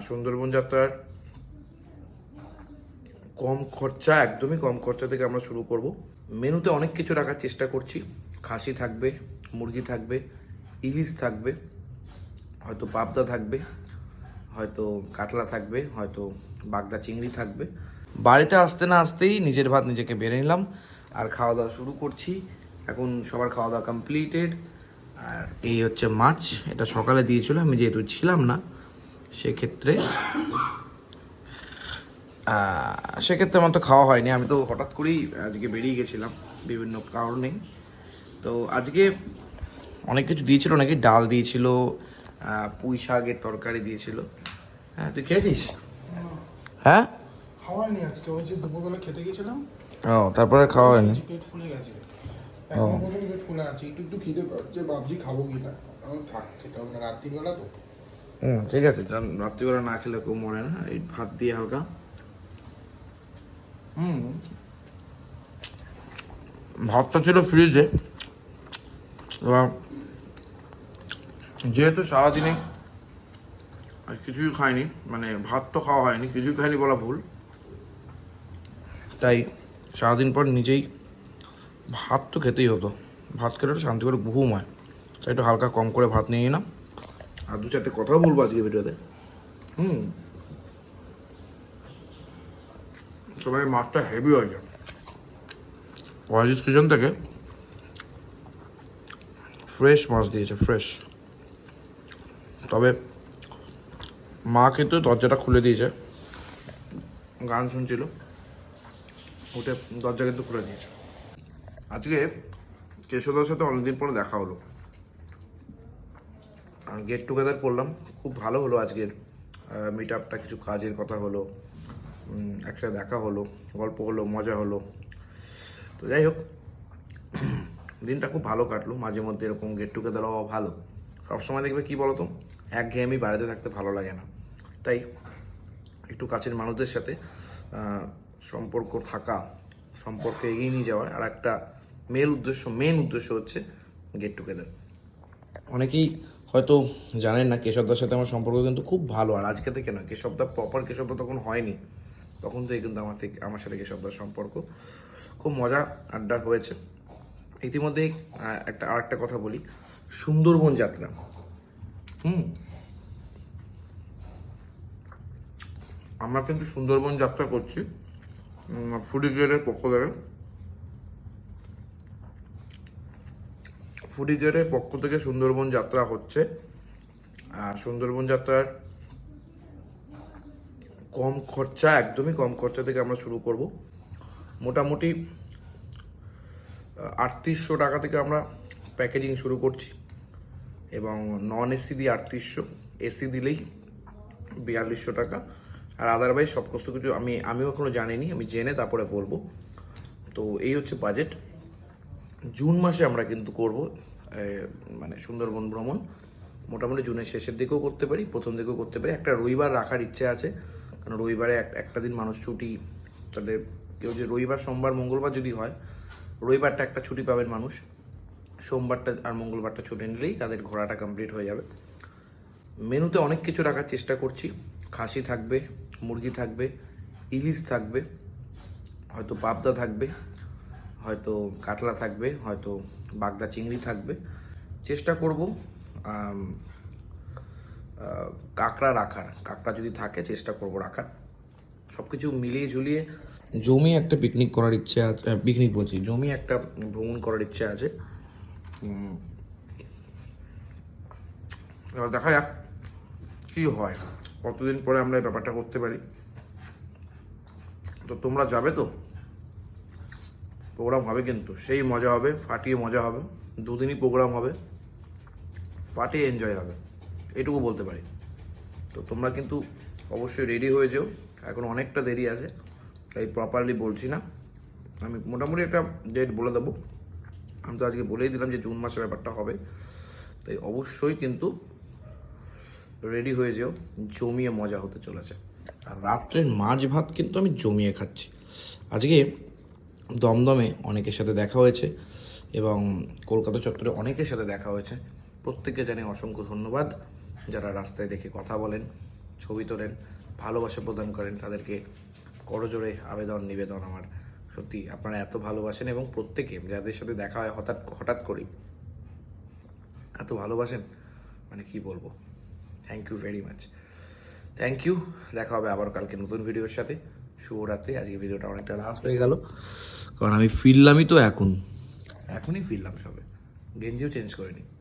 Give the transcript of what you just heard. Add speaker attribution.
Speaker 1: সুন্দরবন যাত্রার কম খরচা, একদমই কম খরচা থেকে আমরা শুরু করব। মেনুতে অনেক কিছু রাখার চেষ্টা করছি। খাসি থাকবে, মুরগি থাকবে, ইলিশ থাকবে, হয়তো পাবদা থাকবে, হয়তো কাতলা থাকবে, হয়তো বাগদা চিংড়ি থাকবে। বাড়িতে আসতে না আসতেই নিজের ভাত নিজেকে বেড়ে নিলাম আর খাওয়া দাওয়া শুরু করছি। এখন সবার খাওয়া দাওয়া কমপ্লিটেড আর এই হচ্ছে মাছ। এটা সকালে দিয়েছিল, আমি যেহেতু ছিলাম না সেক্ষেত্রে সেক্ষেত্রে আমার তো খাওয়া হয়নি। আমি তো হঠাৎ করেই আজকে বেরিয়ে গেছিলাম বিভিন্ন কারণে। তো আজকে অনেক কিছু দিয়েছিল নাকি ডাল দিয়েছিল পুঁই শাকের তরকারি দিয়েছিল। হ্যাঁ তুই খেয়েছিস? হ্যাঁ?
Speaker 2: খাওয়াইনি আজকে ওই যে দুপুরবেলা খেতে গেছিলাম।
Speaker 1: ও তারপরে খাওয়া হয়নি?
Speaker 2: পেট ফুলে গেছে। এখনও পর্যন্ত পেট ফুলে আছে একটু একটু খিদে ভাবছি খাব কিনা। এখন থাক খেতে হবে না রাত্রিবেলা তো।
Speaker 1: হুম। ঠিক আছে রাত্রিবেলা না খেলে কেউ মরে না এই ভাত দিয়ে হালকা। হুম। ভাতটা ছিল ফ্রিজে এবার যেহেতু সারাদিনে আর কিছুই খাইনি মানে ভাত তো খাওয়া হয়নি কিছুই খাইনি বলা ভুল। তাই সারাদিন পর নিজেই ভাত তো খেতেই হতো। ভাত খেলে শান্তি করে ঘুম হয়। তাই একটু হালকা কম করে ভাত নিয়ে নিলাম। আর দু চারটে কথাও বলব আজকে ভিডিওতে। হুম। সবাই মাছটা হেভি হয়েছে ওয়াইজিস কিচেন থেকে ফ্রেশ মাছ দিয়েছে ফ্রেশ তবে মা কিন্তু দরজাটা খুলে দিয়েছে। গান শুনছিল। উঠে দরজা কিন্তু খুলে দিয়েছে। আজকে কেশোদার সাথে অনেকদিন পরে দেখা হলো। গেট টুগেদার করলাম। খুব ভালো হলো আজকের। মিট আপটা কিছু কাজের কথা হলো একসাথে দেখা হলো, গল্প হলো, মজা হলো। তো যাই হোক, দিনটা খুব ভালো কাটলো। মাঝে মধ্যে এরকম গেট টুগেদার হওয়া ভালো। সবসময় দেখবে কি বলতো? একঘেয়েমি বাড়িতে থাকতে ভালো লাগে না। তাই একটু কাছের মানুষদের সাথে সম্পর্ক থাকা, সম্পর্কে এগিয়ে নিয়ে যাওয়া। আর একটা মেন উদ্দেশ্য মেন উদ্দেশ্য হচ্ছে গেট টুগেদার অনেকেই হয়তো জানেন না কেশবদার সাথে আমার সম্পর্ক কিন্তু খুব ভালো আর আজকে থেকে না কেশবদা প্রপার কেশবদা তখন হয়নি। তখন থেকে কিন্তু আমার থেকে আমার সাথে কেশবদার সম্পর্ক খুব মজা আড্ডা হয়েছে। ইতিমধ্যেই আহ, একটা আর একটা কথা বলি। সুন্দরবন যাত্রা। হুম? আমরা কিন্তু সুন্দরবন যাত্রা করছি ফুডি গিয়ারের পক্ষ থেকে ফুডি গিয়ারের পক্ষ থেকে সুন্দরবন যাত্রা হচ্ছে। আর সুন্দরবন যাত্রার কম খরচা, একদমই কম খরচা থেকে আমরা শুরু করব। মোটামুটি আটত্রিশশো টাকা থেকে আমরা প্যাকেজিং শুরু করছি। এবং নন এসি দিয়ে আটত্রিশশো এসি দিলেই বিয়াল্লিশশো টাকা। আর আদারওয়াইজ সব কষ্ট কিছু আমি, আমিও এখনও জানিনি, আমি জেনে তারপরে বলব। তো এই হচ্ছে বাজেট জুন মাসে আমরা কিন্তু করব মানে সুন্দরবন ভ্রমণ। মোটামুটি জুনের শেষের দিকেও করতে পারি, প্রথম দিকেও করতে পারি। একটা রবিবার রাখার ইচ্ছে আছে, কারণ রবিবারে এক- একটা দিন মানুষ ছুটি, তাহলে কেউ যে রবিবার, সোমবার, মঙ্গলবার যদি হয়, রবিবারটা একটা ছুটি পাবেন মানুষ। সোমবারটা আর মঙ্গলবারটা ছুটি নিলেই তাদের ঘোরাটা কমপ্লিট হয়ে যাবে। মেনুতে অনেক কিছু রাখার চেষ্টা করছি। খাসি থাকবে, মুরগি থাকবে, ইলিশ থাকবে, হয়তো পাবদা থাকবে হয়তো কাতলা থাকবে, হয়তো বাগদা চিংড়ি থাকবে। চেষ্টা করব কাঁকড়া রাখার। কাঁকড়া যদি থাকে, চেষ্টা করব রাখার। সব কিছু মিলিয়ে ঝুলিয়ে জমি একটা পিকনিক করার ইচ্ছে আছে পিকনিক বলছি, জমি একটা ভ্রমণ করার ইচ্ছে আছে। এবার দেখা যাক কি হয়। কতদিন পরে আমরা এই ব্যাপারটা করতে পারি? তো তোমরা যাবে তো? প্রোগ্রাম হবে কিন্তু। সেই মজা হবে, ফাটিয়ে মজা হবে, দুদিনই প্রোগ্রাম হবে, ফাটিয়ে এনজয় হবে। এটুকু বলতে পারি। তো তোমরা কিন্তু অবশ্যই রেডি হয়ে যেও। এখন অনেকটা দেরি আছে, তাই প্রপারলি বলছি না। আমি মোটামুটি একটা ডেট বলে দেবো। আমি তো আজকে বলেই দিলাম যে জুন মাসের ব্যাপারটা হবে। তাই অবশ্যই কিন্তু রেডি হয়ে যেও। জমিয়ে মজা হতে চলেছে। আর রাত্রের মাছ ভাত কিন্তু আমি জমিয়ে খাচ্ছি। আজকে দমদমে অনেকের সাথে দেখা হয়েছে এবং কলকাতা চত্বরে অনেকের সাথে দেখা হয়েছে। প্রত্যেককে জানি অসংখ্য ধন্যবাদ। যারা রাস্তায় দেখে কথা বলেন, ছবি তোলেন, ভালোবাসা প্রদান করেন, তাদেরকে করজোড়ে আবেদন, নিবেদন আমার। সত্যি, আপনারা এত ভালোবাসেন এবং প্রত্যেকে যাদের সাথে দেখা হয় হঠাৎ হঠাৎ করেই এত ভালোবাসেন মানে কি বলব? Thank you very much thank you দেখা হবে আবার কালকে নতুন ভিডিওর সাথে। শুভরাত্রি। আজকে ভিডিওটা অনেকটা লাস্ট হয়ে গেল। কারণ আমি ফিরলামই তো এখন। এখনই ফিরলাম সবে। গেঞ্জিও চেঞ্জ করিনি।